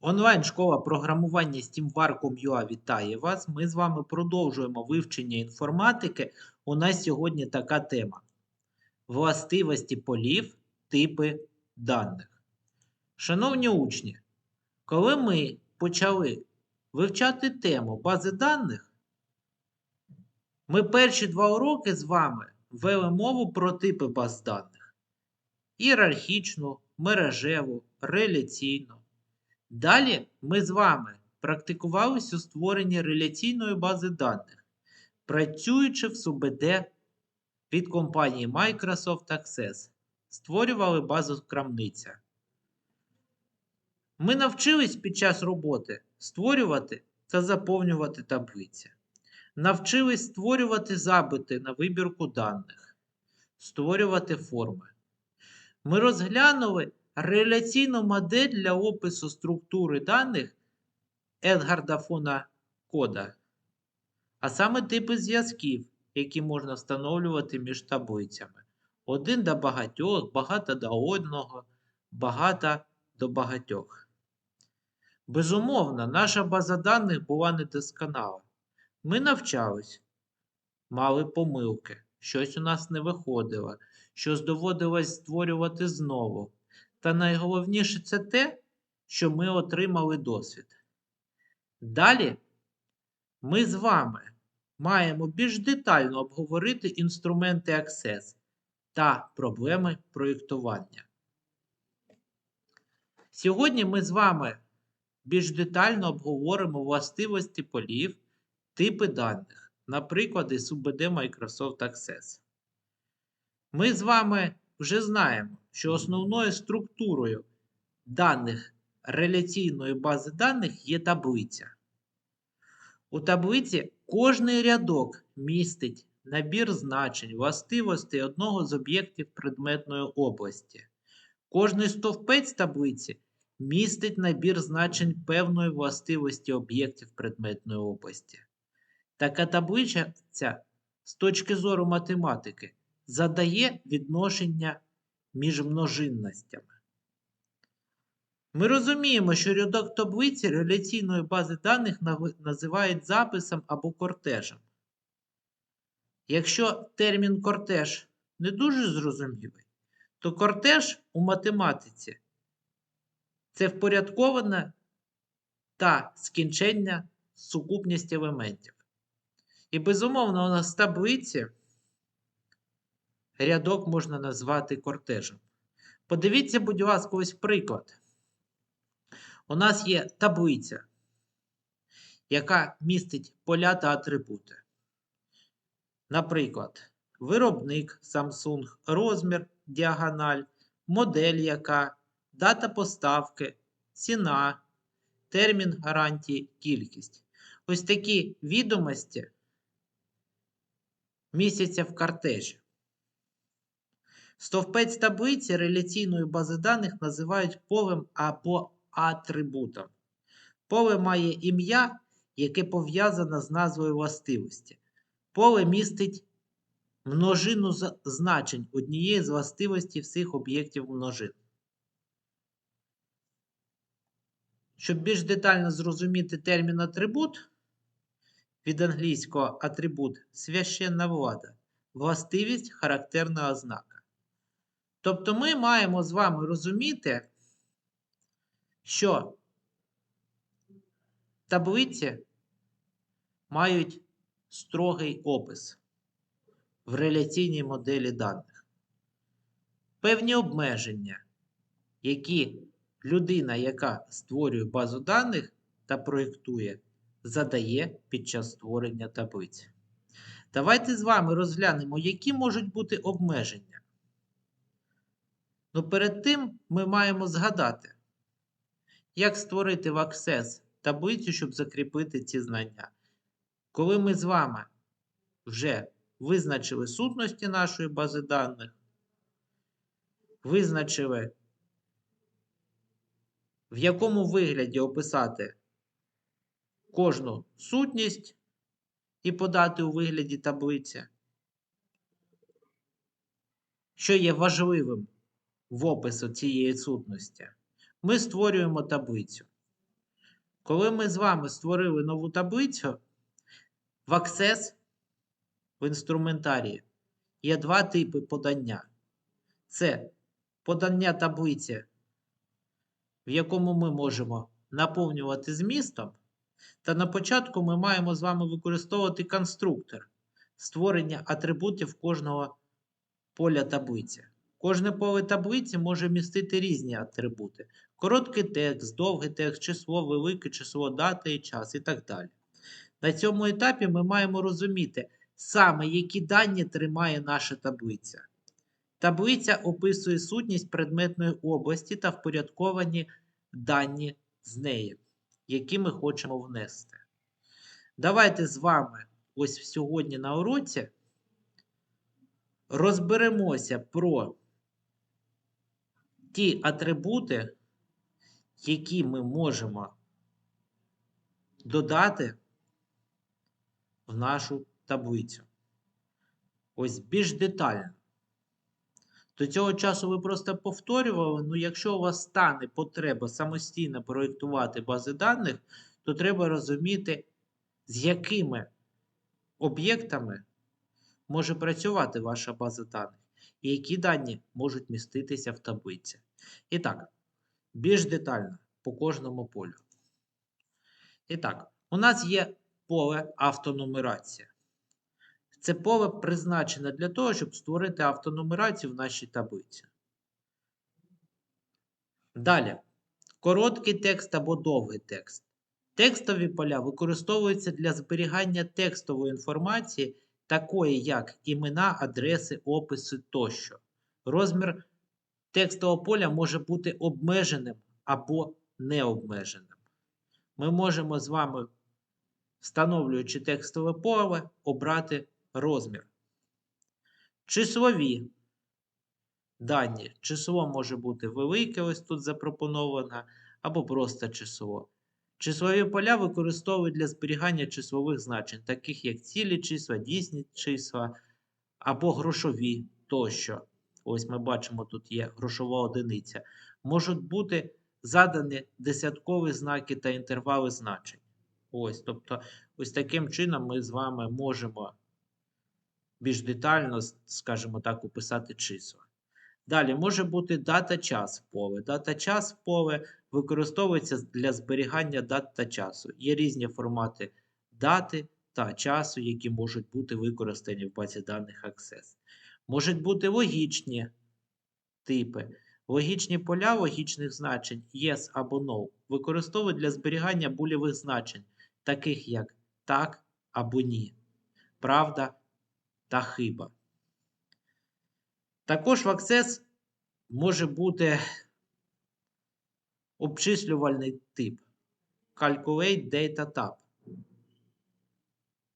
Онлайн-школа програмування SteamVarcum.ua вітає вас. Ми з вами продовжуємо вивчення інформатики. У нас сьогодні така тема: властивості полів, типи даних. Шановні учні, коли ми почали вивчати тему бази даних, ми перші два уроки з вами вели мову про типи баз даних: ієрархічну, мережеву, реляційну. Далі ми з вами практикувалися у створенні реляційної бази даних, працюючи в СУБД від компанії Microsoft Access, створювали базу крамниця. Ми навчились під час роботи створювати та заповнювати таблиці. Навчились створювати запити на вибірку даних, створювати форми. Ми розглянули реляційну модель для опису структури даних Едгарда фона Кода, а саме типи зв'язків, які можна встановлювати між таблицями. Один до багатьох, багато до одного, багато до багатьох. Безумовно, наша база даних була недосконала. Ми навчались, мали помилки, щось у нас не виходило, щось доводилось створювати знову. Та найголовніше це те, що ми отримали досвід. Далі ми з вами маємо більш детально обговорити інструменти Access та проблеми проєктування. Сьогодні ми з вами більш детально обговоримо властивості полів, типи даних, наприклад, із УБД Microsoft Access. Ми з вами вже знаємо, що основною структурою даних реляційної бази даних є таблиця. У таблиці кожний рядок містить набір значень властивостей одного з об'єктів предметної області. Кожний стовпець таблиці містить набір значень певної властивості об'єктів предметної області. Така таблиця з точки зору математики задає відношення між множинностями. Ми розуміємо, що рядок таблиці реляційної бази даних називають записом або кортежем. Якщо термін кортеж не дуже зрозумілий, то кортеж у математиці це впорядковане та скінчення сукупність елементів. І, безумовно, у нас в таблиці рядок можна назвати кортежем. Подивіться, будь ласка, ось приклад. У нас є таблиця, яка містить поля та атрибути. Наприклад, виробник Samsung, розмір, діагональ, модель яка, дата поставки, ціна, термін гарантії, кількість. Ось такі відомості містяться в картежі. Стовпець таблиці реляційної бази даних називають полем або атрибутом. Поле має ім'я, яке пов'язане з назвою властивості. Поле містить множину значень однієї з властивостей всіх об'єктів множин. Щоб більш детально зрозуміти термін атрибут, від англійського атрибут священна влада, властивість характерна ознака. Тобто ми маємо з вами розуміти, що таблиці мають строгий опис в реляційній моделі даних. Певні обмеження, які людина, яка створює базу даних та проєктує, задає під час створення таблиці. Давайте з вами розглянемо, які можуть бути обмеження. Ну перед тим ми маємо згадати, як створити в Access таблицю, щоб закріпити ці знання. Коли ми з вами вже визначили сутності нашої бази даних, визначили, в якому вигляді описати кожну сутність і подати у вигляді таблиці, що є важливим в опису цієї сутності, ми створюємо таблицю. Коли ми з вами створили нову таблицю, в Access в інструментарії є два типи подання. Це подання таблиці, в якому ми можемо наповнювати змістом. Та на початку ми маємо з вами використовувати конструктор створення атрибутів кожного поля таблиці. Кожне поле таблиці може містити різні атрибути: короткий текст, довгий текст, число, велике число, дата і час і так далі. На цьому етапі ми маємо розуміти саме, які дані тримає наша таблиця. Таблиця описує сутність предметної області та впорядковані дані з неї, які ми хочемо внести. Давайте з вами ось сьогодні на уроці розберемося про ті атрибути, які ми можемо додати в нашу таблицю. Ось більш детально. До цього часу ви просто повторювали, ну якщо у вас стане потреба самостійно проєктувати бази даних, то треба розуміти, з якими об'єктами може працювати ваша база даних, і які дані можуть міститися в таблиці. І так, більш детально по кожному полю. І так, у нас є поле автонумерація. Це поле призначене для того, щоб створити автонумерацію в нашій таблиці. Далі, короткий текст або довгий текст. Текстові поля використовуються для зберігання текстової інформації, такої як імена, адреси, описи тощо. Розмір текстового поля може бути обмеженим або необмеженим. Ми можемо з вами, встановлюючи текстове поле, обрати розмір. Числові дані. Число може бути велике, ось тут запропоновано, або просто число. Числові поля використовують для зберігання числових значень, таких як цілі числа, дійсні числа або грошові тощо. Ось ми бачимо, тут є грошова одиниця. Можуть бути задані десяткові знаки та інтервали значень. Ось, тобто, ось таким чином ми з вами можемо більш детально, скажімо так, описати числа. Далі може бути дата час поле. Дата час поле використовується для зберігання дат та часу. Є різні формати дати та часу, які можуть бути використані в базі даних Access. Можуть бути логічні типи. Логічні поля логічних значень yes або no використовують для зберігання булєвих значень, таких як так або ні, правда та хиба. Також в Access може бути обчислювальний тип Calculate Data Type.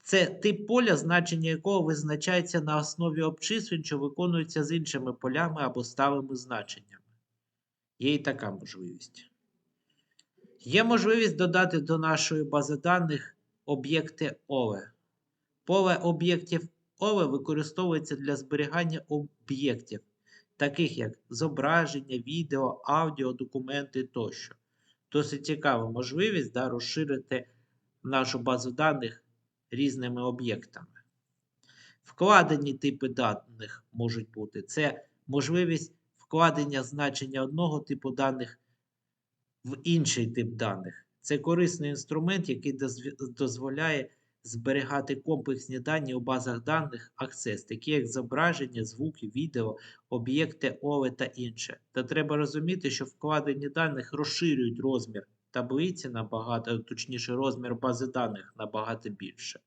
Це тип поля, значення якого визначається на основі обчислень, що виконуються з іншими полями або сталими значеннями. Є і така можливість. Є можливість додати до нашої бази даних об'єкти OLE. Поле об'єктів OLE використовується для зберігання об'єктів, таких як зображення, відео, аудіо, документи тощо. Досить цікава можливість да, розширити нашу базу даних різними об'єктами. Вкладені типи даних можуть бути. Це можливість вкладення значення одного типу даних в інший тип даних. Це корисний інструмент, який дозволяє зберігати комплексні дані у базах даних Access, такі як зображення, звуки, відео, об'єкти, OLE та інше. Та треба розуміти, що вкладені даних розширюють розмір таблиці набагато, точніше, розмір бази даних набагато більше.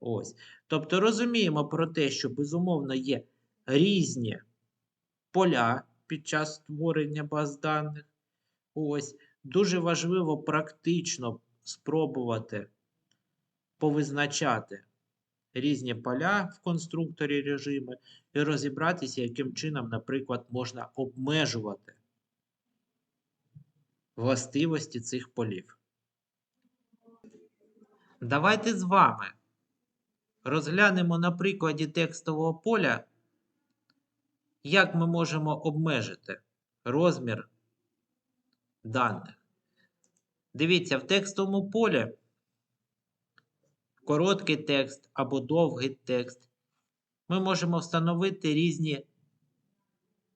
Ось. Тобто розуміємо про те, що, безумовно, є різні поля під час створення баз даних. Ось. Дуже важливо практично спробувати повизначати різні поля в конструкторі режими і розібратися, яким чином, наприклад, можна обмежувати властивості цих полів. Давайте з вами розглянемо на прикладі текстового поля, як ми можемо обмежити розмір даних. Дивіться, в текстовому полі короткий текст або довгий текст. Ми можемо встановити різні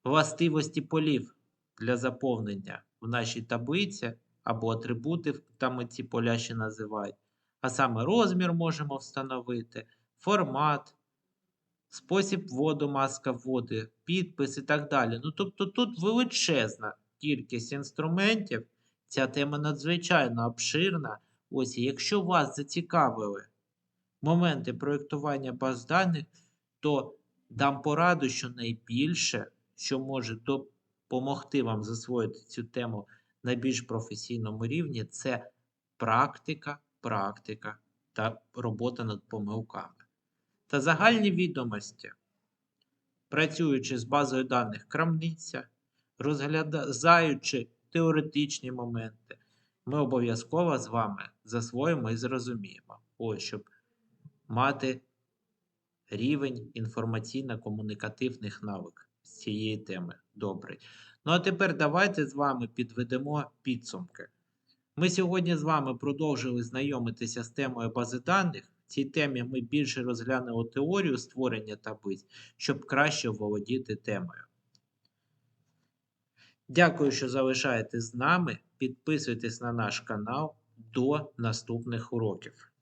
властивості полів для заповнення в нашій таблиці або атрибути, там ми ці поля ще називають. А саме розмір можемо встановити, формат, спосіб вводу, маска вводи, підпис і так далі. Ну, тобто тут величезна кількість інструментів. Ця тема надзвичайно обширна. Ось, якщо вас зацікавили моменти проєктування баз даних, то дам пораду, що найбільше, що може допомогти вам засвоїти цю тему на більш професійному рівні, це практика, практика та робота над помилками. Та загальні відомості, працюючи з базою даних крамниця, розглядаючи теоретичні моменти, ми обов'язково з вами засвоїмо і зрозуміємо, ось, щоб мати рівень інформаційно-комунікативних навик з цієї теми. Добрий. Ну а тепер давайте з вами підведемо підсумки. Ми сьогодні з вами продовжили знайомитися з темою бази даних. В цій темі ми більше розглянемо теорію створення таблиць, щоб краще володіти темою. Дякую, що залишаєтесь з нами. Підписуйтесь на наш канал. До наступних уроків.